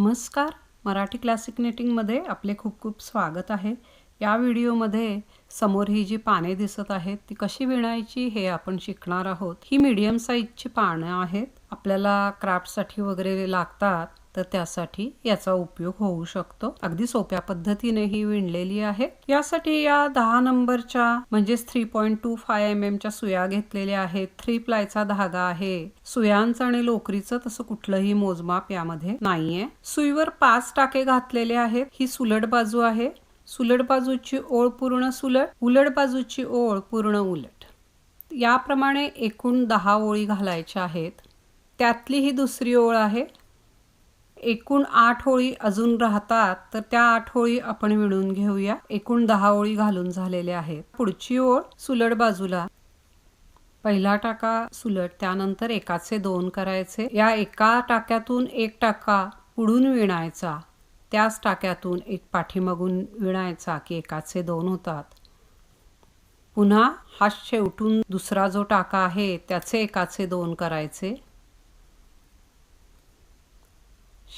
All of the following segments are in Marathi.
नमस्कार. मराठी क्लासिक नेटिंगमध्ये आपले खूप खूप स्वागत आहे. या व्हिडिओमध्ये समोर ही जी पाने दिसत आहेत ती कशी विणायची हे आपण शिकणार आहोत. ही मीडियम साईजची पानं आहेत. आपल्याला क्राफ्टसाठी वगैरे लागतात. तर त्यासाठी याचा उपयोग होऊ शकतो. अगदी सोप्या पद्धतीने ही विणलेली आहे. यासाठी या दहा नंबरच्या म्हणजेच three point two five M एमच्या सुया घेतलेल्या आहेत. थ्री प्लायचा धागा आहे. सुयांचं आणि लोकरीचं तसं कुठलंही मोजमाप यामध्ये नाहीये. सुईवर पाच टाके घातलेले आहेत. ही सुलट बाजू आहे. सुलट बाजूची ओळ पूर्ण सुलट उलट बाजूची ओळ पूर्ण उलट. याप्रमाणे एकूण दहा ओळी घालायच्या आहेत. त्यातली ही दुसरी ओळ आहे. एकूण आठ ओळी अजून राहतात तर त्या आठ ओळी आपण विणून घेऊया. एकूण दहा ओळी घालून झालेल्या आहेत. पुढची ओळ सुलट बाजूला. पहिला टाका सुलट त्यानंतर एकाचे दोन करायचे. या एका टाक्यातून एक टाका पुढून विणायचा. त्याच टाक्यातून एक पाठीमागून विणायचा की एकाचे दोन होतात. पुन्हा हा शेवटून दुसरा जो टाका आहे त्याचे एकाचे दोन करायचे.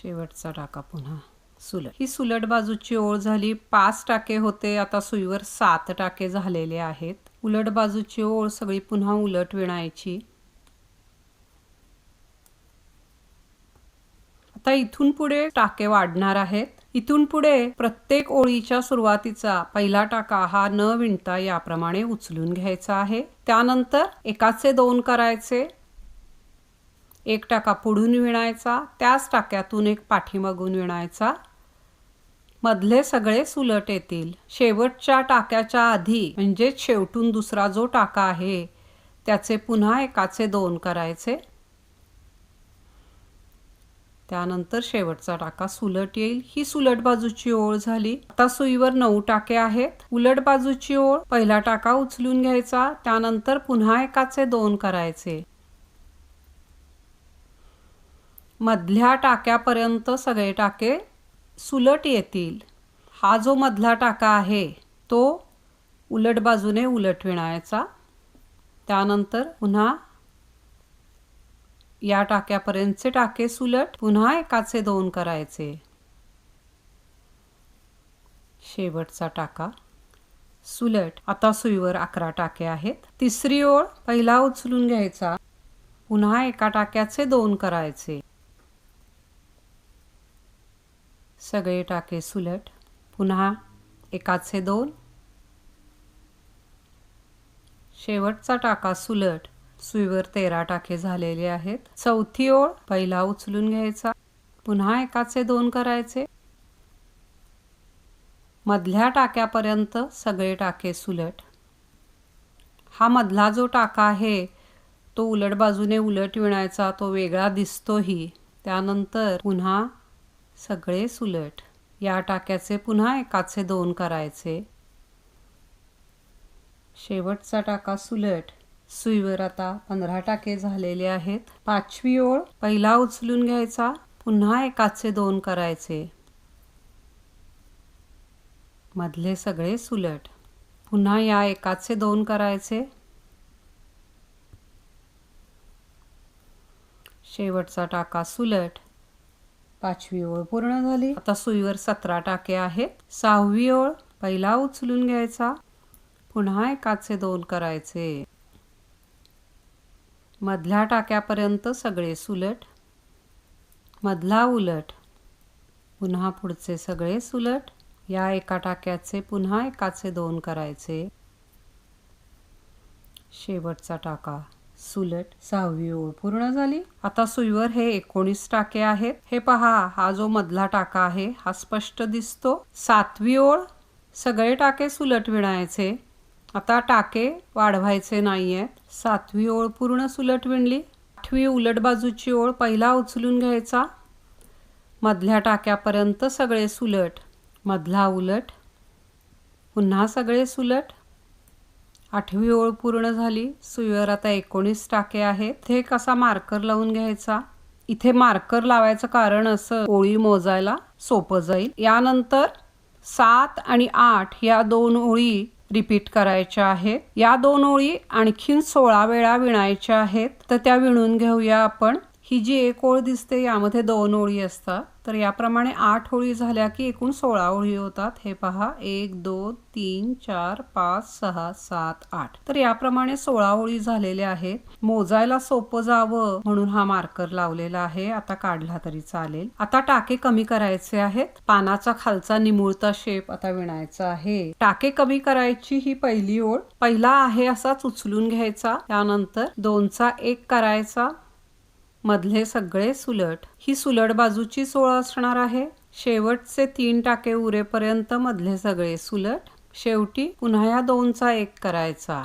शेवटचा टाका पुन्हा. सुलट. ही सुलट बाजूची ओळ झाली. पाच टाके होते. आता सुईवर सात टाके झालेले आहेत. उलट बाजूची ओळ सगळी पुन्हा उलट विणायची. आता इथून पुढे टाके वाढणार आहेत. इथून पुढे प्रत्येक ओळीच्या सुरुवातीचा पहिला टाका हा न विणता याप्रमाणे उचलून घ्यायचा आहे. त्यानंतर एकाचे दोन करायचे. एक टाका पुढून विणायचा त्याच टाक्यातून एक पाठीमागून विणायचा. मधले सगळे सुलट येतील. शेवटच्या टाक्याच्या आधी म्हणजे शेवटून दुसरा जो टाका आहे त्याचे पुन्हा एकाचे दोन करायचे. त्यानंतर शेवटचा टाका सुलट येईल. ही सुलट बाजूची ओळ झाली. आता सुईवर नऊ टाके आहेत. उलट बाजूची ओळ पहिला टाका उचलून घ्यायचा त्यानंतर पुन्हा एकाचे दोन करायचे. मधल्या टाक्यापर्यंत सगळे टाके सुलट येतील. हा जो मधला टाका आहे तो उलट बाजूने उलट विणायचा. त्यानंतर पुन्हा या टाक्यापर्यंतचे टाके सुलट पुन्हा एकाचे दोन करायचे. शेवटचा टाका सुलट. आता सुईवर अकरा टाके आहेत. तिसरी ओळ पहिला उचलून घ्यायचा. पुन्हा एका टाक्याचे दोन करायचे. सगळे टाके सुलट. पुन्हा एकाचे दोन. शेवटचा टाका सुलट. सुईवर तेरा टाके झालेले आहेत. चौथी ओळ पहिला उचलून घ्यायचा. पुन्हा एकाचे दोन करायचे. मधल्या टाक्यापर्यंत सगळे टाके सुलट. हा मधला जो टाका आहे तो उलट बाजूने उलट विणायचा तो वेगळा दिसतोही. त्यानंतर पुन्हा सगळे सुलट. या टाक्याचे पुन्हा एकाचे दोन करायचे. शेवटचा टाका सुलट. सुईवर आता पंधरा टाके झालेले आहेत. पाचवी ओळ पहिला उचलून घ्यायचा. पुन्हा एकाचे दोन करायचे. मधले सगळे सुलट. पुन्हा या एकाचे दोन करायचे. शेवटचा टाका सुलट. पाचवी ओळ पूर्ण झाली. आता सुईवर सतरा टाके आहेत. सहावी ओळ पहिला उचलून घ्यायचा. पुन्हा एकाचे दोन करायचे. मधल्या टाक्यापर्यंत सगळे सुलट. मधला उलट. पुन्हा पुढचे सगळे सुलट. या एका टाक्याचे पुन्हा एकाचे दोन करायचे. शेवटचा टाका. सुलट सहावी ओळ पूर्ण झाली. आता सुईवर हे एकोणीस टाके आहेत. हे पहा हा जो मधला टाका आहे हा स्पष्ट दिसतो. सातवी ओळ सगळे टाके सुलट विणायचे. आता टाके वाढवायचे नाही आहेत सातवी ओळ पूर्ण सुलट विणली. आठवी उलट बाजूची ओळ पहिला उचलून घ्यायचा. मधल्या टाक्यापर्यंत सगळे सुलट मधला उलट पुन्हा सगळे सुलट. आठवी ओळ पूर्ण झाली. सुईवर आता एकोणीस टाके आहेत हे कसा मार्कर लावून घ्यायचा? इथे मार्कर लावायचं कारण असं ओळी मोजायला सोपं जाईल. यानंतर सात आणि आठ या दोन ओळी रिपीट करायच्या आहेत. या दोन ओळी आणखीन सोळा वेळा विणायच्या आहेत. तर त्या विणून घेऊया आपण. ही जी एक ओळ दिसते यामध्ये दोन ओळी असतात. तर याप्रमाणे आठ ओळी झाल्या की एकूण सोळा ओळी होतात. हे पहा. एक दोन तीन चार पाच सहा सात आठ. तर याप्रमाणे सोळा ओळी झालेल्या आहेत. मोजायला सोपं जावं म्हणून हा मार्कर लावलेला आहे. आता काढला तरी चालेल. आता टाके कमी करायचे आहेत. पानाचा खालचा निमुळता शेप आता विणायचा आहे. टाके कमी करायची ही पहिली ओळ. पहिला आहे असाच उचलून घ्यायचा. त्यानंतर दोनचा एक करायचा. मधले सगळे सुलट. ही सुलट बाजूची सोळ असणार आहे. शेवटचे तीन टाके उरेपर्यंत मधले सगळे सुलट. शेवटी पुन्हा या दोनचा एक करायचा.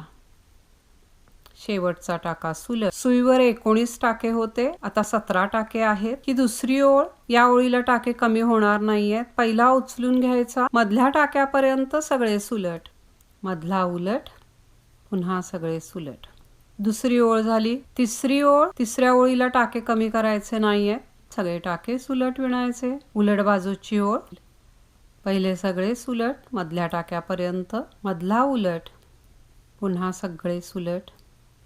शेवटचा टाका सुलट. सुईवर एकोणीस टाके होते. आता सतरा टाके आहेत. ही दुसरी ओळ. या ओळीला टाके कमी होणार नाहीयेत. पहिला उचलून घ्यायचा. मधल्या टाक्यापर्यंत सगळे सुलट. मधला उलट. पुन्हा सगळे सुलट. दुसरी ओळ झाली. तिसरी ओळ तिसऱ्या ओळीला टाके कमी करायचे नाहीये. सगळे टाके सुलट विणायचे. उलट बाजूची ओळ. पहिले सगळे सुलट मधल्या टाक्यापर्यंत. मधला उलट. पुन्हा सगळे सुलट.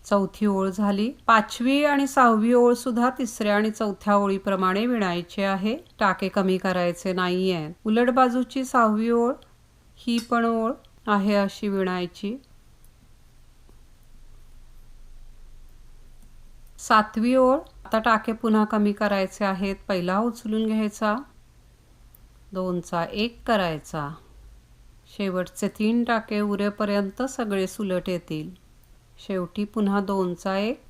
चौथी ओळ झाली. पाचवी आणि सहावी ओळ सुद्धा तिसऱ्या आणि चौथ्या ओळीप्रमाणे विणायची आहे. टाके कमी करायचे नाहीये. उलट बाजूची सहावी ओळ ही पण ओळ आहे अशी विणायची. सातवी ओळ. आता टाके पुन्हा कमी करायचे आहेत. पहिला उचलून घ्यायचा. दोनचा एक करायचा. शेवटचे तीन टाके उरेपर्यंत सगळे सुलट येतील. शेवटी पुन्हा दोनचा एक.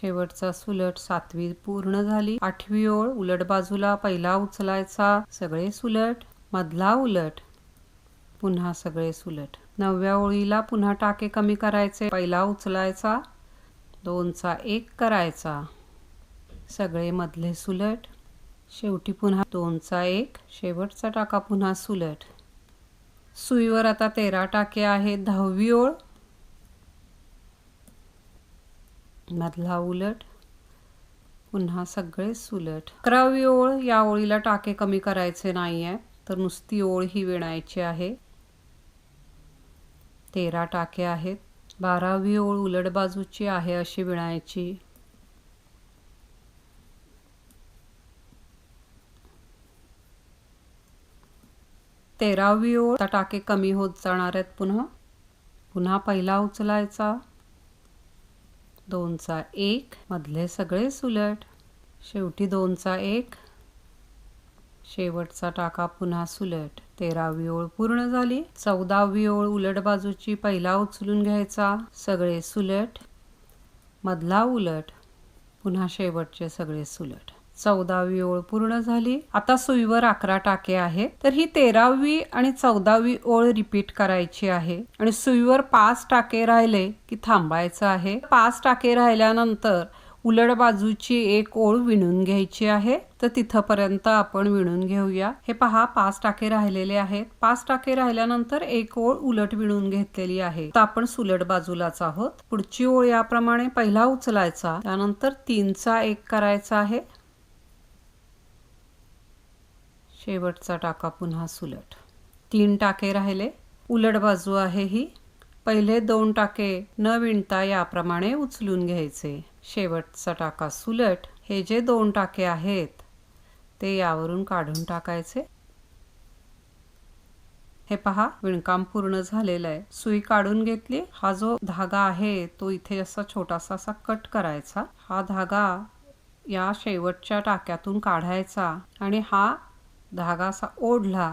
शेवटचा सुलट सातवी पूर्ण झाली. आठवी ओळ. उलट बाजूला पहिला उचलायचा. सगळे सुलट. मधला उलट. पुन्हा सगळे सुलट. नवव्या ओळीला पुन्हा टाके कमी करायचे. पहिला उचलायचा दोनचा एक करायचा. सगळे मधले सुलट. शेवटी पुन्हा दोनचा एक शेवटचा टाका पुन्हा सुलट. सुईवर आता तेरा टाके आहेत. दहावी ओळ. मधला उलट. पुन्हा सगळे सुलट. अकरावी ओळ या ओळीला टाके कमी करायचे नाहीये तर नुसती ओळ ही विणायची आहे. तेरा टाके आहेत. बारावी ओळ उलट बाजूची आहे अशी विणायची. तेरावी ओळ टाके कमी होत जाणार आहेत पुन्हा. पुन्हा पहिला उचलायचा. दोनचा एक मधले सगळे सुलट. शेवटी दोनचा एक. शेवटचा टाका पुन्हा सुलट. तेरावी ओळ पूर्ण झाली. चौदावी ओळ उलट बाजूची पहिला उचलून घ्यायचा. सगळे सुलट. मधला उलट. पुन्हा शेवटचे सगळे सुलट. चौदावी ओळ पूर्ण झाली. आता सुईवर अकरा टाके आहेत तर ही तेरावी आणि चौदावी ओळ रिपीट करायची आहे. आणि सुईवर पाच टाके राहिले की थांबायचं आहे. पाच टाके राहिल्यानंतर उलट बाजूची एक ओळ विणून घ्यायची आहे. तर तिथपर्यंत आपण विणून घेऊया. हे पहा पाच टाके राहिलेले आहेत. पाच टाके राहिल्यानंतर एक ओळ उलट विणून घेतलेली आहे. तर आपण सुलट बाजूलाच आहोत. पुढची ओळ याप्रमाणे पहिला उचलायचा. त्यानंतर तीनचा एक करायचा आहे. शेवटचा टाका पुन्हा सुलट. तीन टाके राहिले. उलट बाजू आहे ही. पहिले दोन टाके न विणता याप्रमाणे उचलून घ्यायचे. शेवटचा टाका सुलट हे जे दोन टाके आहेत ते यावरून काढून टाकायचे. हे पहा विणकाम पूर्ण झालेलं आहे. सुई काढून घेतली. हा जो धागा आहे तो इथे असा छोटासा असा कट करायचा. हा धागा या शेवटच्या टाक्यातून काढायचा आणि हा धागा असा ओढला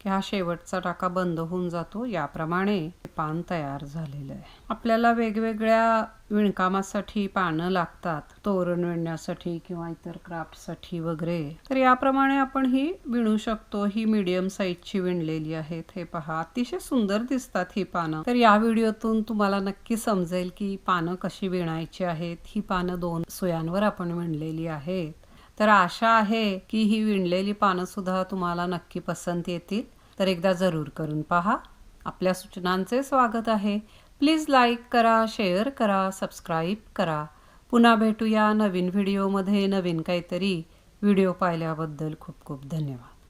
की हा शेवटचा टाका बंद होऊन जातो. याप्रमाणे पान तयार झालेलं आहे. आपल्याला वेगवेगळ्या विणकामासाठी पानं लागतात. तोरण विणण्यासाठी किंवा इतर क्राफ्टसाठी वगैरे. तर याप्रमाणे आपण ही विणू शकतो. ही मीडियम साईजची विणलेली आहेत. हे पहा अतिशय सुंदर दिसतात ही पानं. तर या व्हिडिओतून तुम्हाला नक्की समजेल की पानं कशी विणायची आहेत. ही पानं दोन सुयांवर आपण विणलेली आहेत. तर आशा आहे की ही विणलेली पानंसुद्धा तुम्हाला नक्की पसंत येतील. तर एकदा जरूर करून पहा. आपल्या सूचनांचे स्वागत आहे. प्लीज लाईक करा शेअर करा सबस्क्राईब करा. पुन्हा भेटूया नवीन व्हिडिओमध्ये नवीन काहीतरी व्हिडिओ पाहिल्याबद्दल खूप खूप धन्यवाद.